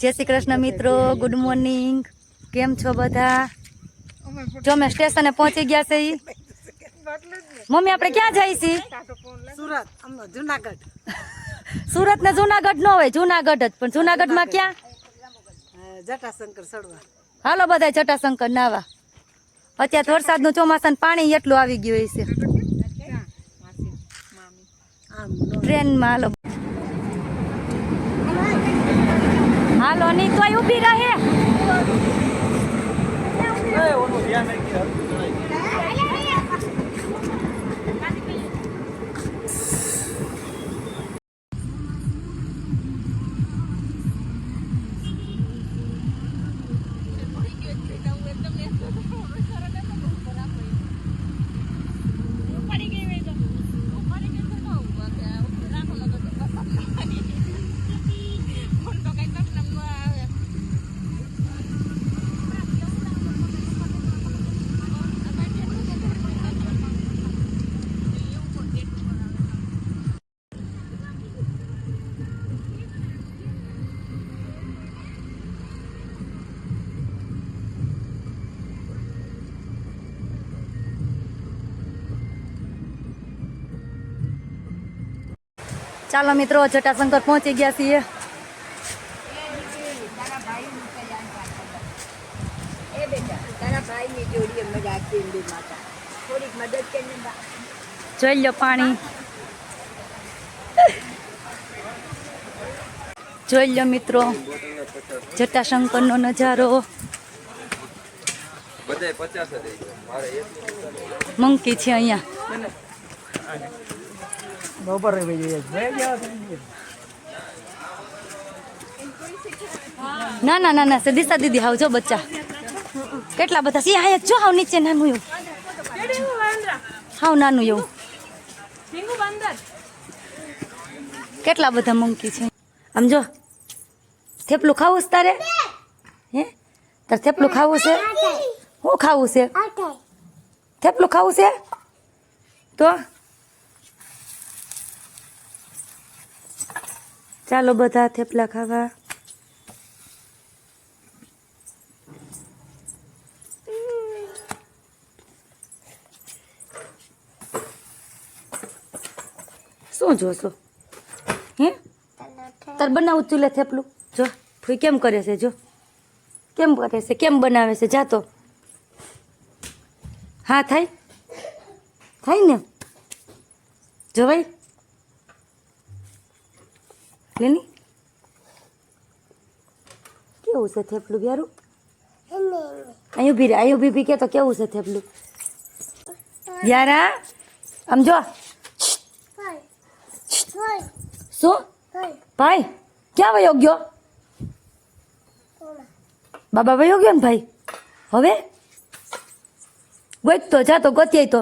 જય શ્રી કૃષ્ણ મિત્રો good morning કેમ છો બધા? જો અમે સ્ટેશને પહોંચી ગયા છે ઈ. મમ્મી આપણે ક્યાં જઈ છી સુરત જુનાગઢ. સુરત ને જુનાગઢ ન હોય જુનાગઢ જ. પણ જુનાગઢમાં ક્યાં? જટાશંકર સડવા હાલો બધા જટાશંકર નાવા. અત્યારે વરસાદ વરસાદનું ચોમાસાનું પાણી એટલું આવી ગયું છે. આમ નો- ટ્રેનમાં હાલો. હાલો નહીં તોય ઊભી રહે. ચાલો મિત્રો જટાશંકર પહોંચી ગયા છીએ. એ બેટા તારા ભાઈની જોડીએ મજા કેન્ડી માતા. થોડીક મદદ કરીને બા- જોઈ લો પાણી. જોઈ લો મિત્રો જટાશંકરનો નજારો. મંકી છે જ આવી મંકી છે. અહીંયા ના ના ના ના સદીસા દીદી હાવ જો બચ્ચા. કેટલા બધા? સી આયા જો હાવ નીચે નાનું એવું. હાવ નાનું એવું. કેટલા બધા મંકી છે? આમ જો થેપલું ખાવું છે તારે? હે? તારે થેપલું ખાવું છે? શું ખાવું છે? થેપલું ખાવું છે? તો? ચાલો બધા થેપલા ખાવા. શું જોશો? હે? તાર બનાવું ચૂલે થેપલું. જો ફૂઈ કેમ કરે છે, જો? કેમ કરે છે, કેમ બનાવે છે? જાતો હા, થાય? થાય ને? જવાય લેની કેવું છે થેપલું બ્યારું અહીં ઊભી રે અહીં ઊભી ઊભી કે તો કેવું છે થેપલું? યારા આમ જો. શું? ભાઈ, ક્યાં વયો ગયો? બાબા વયો ગયો ને ભાઈ? હવે? ગોત તો જા તો, ગોત્યાય તો.